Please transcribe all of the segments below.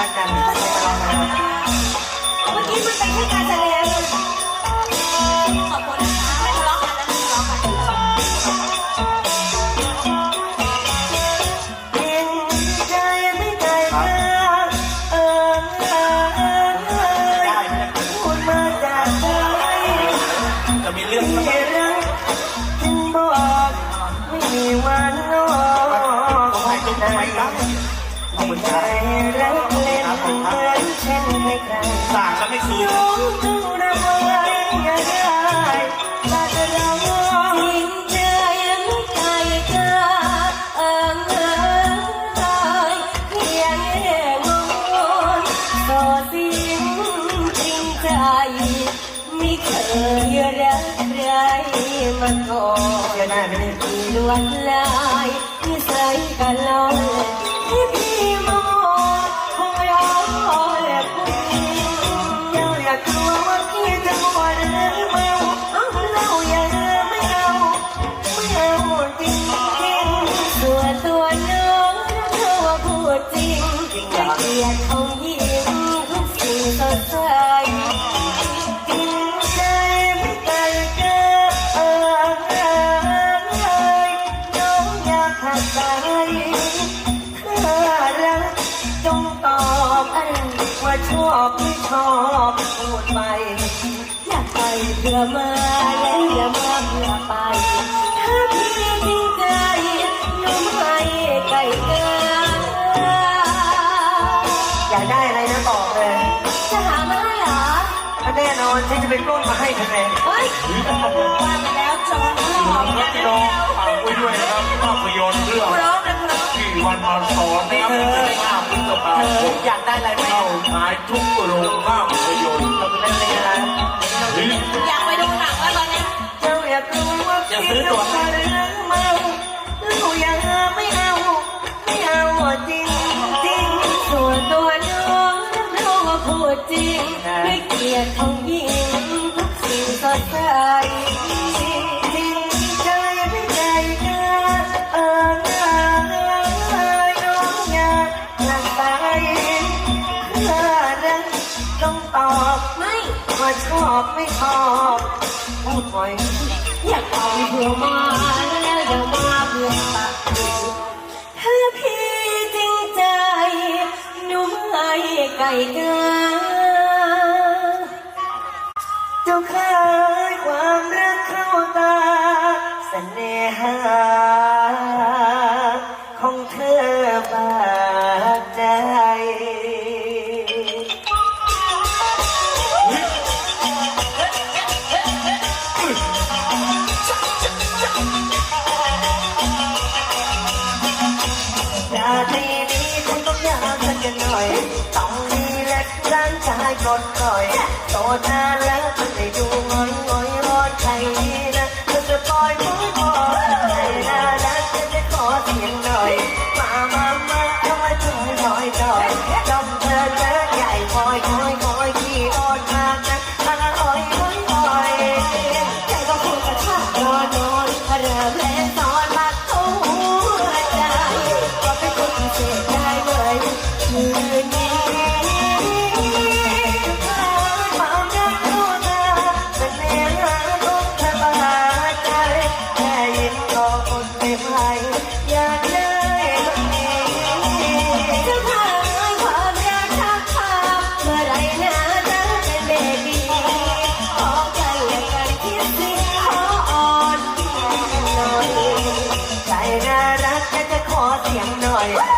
รักกัน ให้ใครสั่งแล้วไม่คืนน้องจึงระเบิดอย่าได้แต่จะเราทิ้งใจยังใจกล้าเอิงเอิงเอยเพียงแค่มองต่อสิ้นจริงใจไม่เคยรักใครมาก่อนอย่าได้ไม่ได้ที่ลวดลายนิสัยกันลอย ว่าชอบไม่ชอบพูดไป อยากไปเพื่อมาและอย่ามาเพื่อไป ถ้าพี่จริงใจน้องให้ไกลเกินอยากได้อะไรนะบอกเลยจะหามาให้เหรอถ้าแน่นอนฉันจะไปปล้นมาให้เธอเองเฮ้ยว่าไปแล้วจอนหลอกครับพี่น้องฝากไว้ด้วยนะครับ อมอยากได้อะไรไหมเข้าฉายทุกโรงภาพยนตร์ขอบคุณนั่นเลยนะอยากไปดูหนังแล้วตอนนี้เจ้าอยากรู้ว่าพี่จะมาหรือเมาลูกยังไม่เอาไม่เอาจริงจริงส่วนตัวน้องน้องว่าพูดจริงด้วยเกียรติของหญิงทุกสิ่งสดใส ว่าชอบไม่ชอบพูดบ่อยอยากเอาเพื่อมาแล้วอย่ามาเพื่อตัดถ้าพี่จริงใจหนุ่มให้ไก่กินเจ้าเคยความรักเข้าตาเสน่หา กสักหน่อย ต้องมีเล็กร่างกายกดคอยโตนานแล้ว ย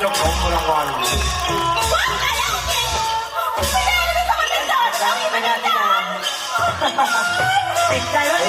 จ้าของรางวัลติดใจว่า